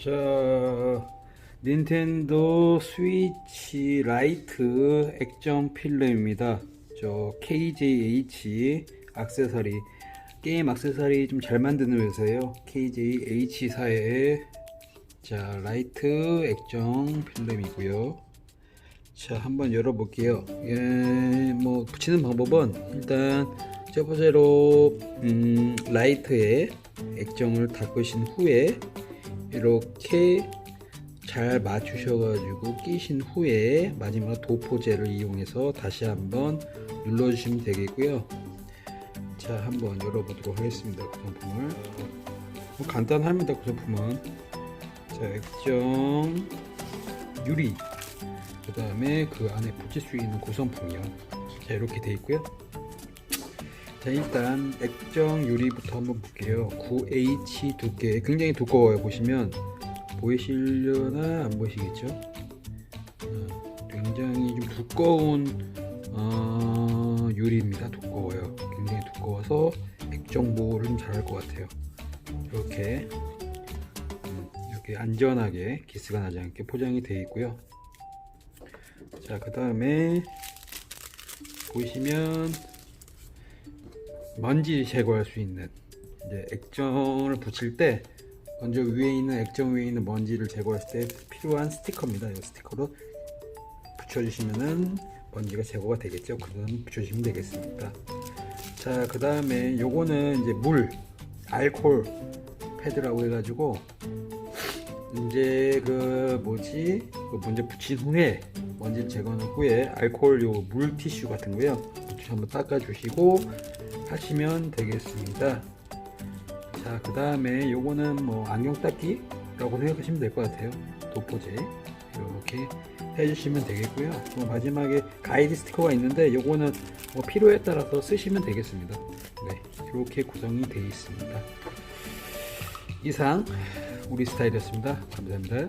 자, 닌텐도 스위치 라이트 액정 필름입니다. 저 KJH 액세서리 게임 액세서리 좀 잘 만드는 회사예요. KJH사의 자 라이트 액정 필름이고요. 자 한번 열어볼게요. 예, 뭐 붙이는 방법은 일단 첫 번째로 음, 라이트에 액정을 닦으신 후에 이렇게 잘 맞추셔가지고 끼신 후에 마지막 도포제를 이용해서 다시 한번 눌러주시면 되겠고요. 자, 한번 열어보도록 하겠습니다. 구성품을 뭐 간단합니다. 구성품은 자, 액정 유리 그 다음에 그 안에 붙일 수 있는 구성품이요. 자, 이렇게 돼 있고요. 자 일단 액정 유리부터 한번 볼게요. 9H 두께. 굉장히 두꺼워요 보시면. 보이시려나 안 보이시겠죠? 어, 굉장히 좀 두꺼운 어, 유리입니다. 두꺼워요. 굉장히 두꺼워서 액정 보호를 좀 잘할 것 같아요. 이렇게 음, 이렇게 안전하게 기스가 나지 않게 포장이 되어 있고요. 자 그 다음에 보시면 먼지 제거할 수 있는 이제 액정을 붙일 때 먼저 위에 있는 액정 위에 있는 먼지를 제거했을 때 필요한 스티커입니다. 이 스티커로 붙여주시면은 먼지가 제거가 되겠죠. 그다음 붙여주시면 되겠습니다. 자, 그 다음에 요거는 이제 물, 알콜 패드라고 해가지고 이제 그 뭐지 그 먼저 붙인 후에 먼지를 제거한 후에 알콜 요물 티슈 같은 거요 한번 닦아주시고 하시면 되겠습니다. 자, 그 다음에 요거는 뭐 안경 닦기 라고 생각하시면 될 것 같아요. 도포제 이렇게 해주시면 되겠고요. 또 마지막에 가이드 스티커가 있는데 요거는 뭐 필요에 따라서 쓰시면 되겠습니다. 네, 이렇게 구성이 되어 있습니다. 이상 우리 스타일이었습니다. 감사합니다.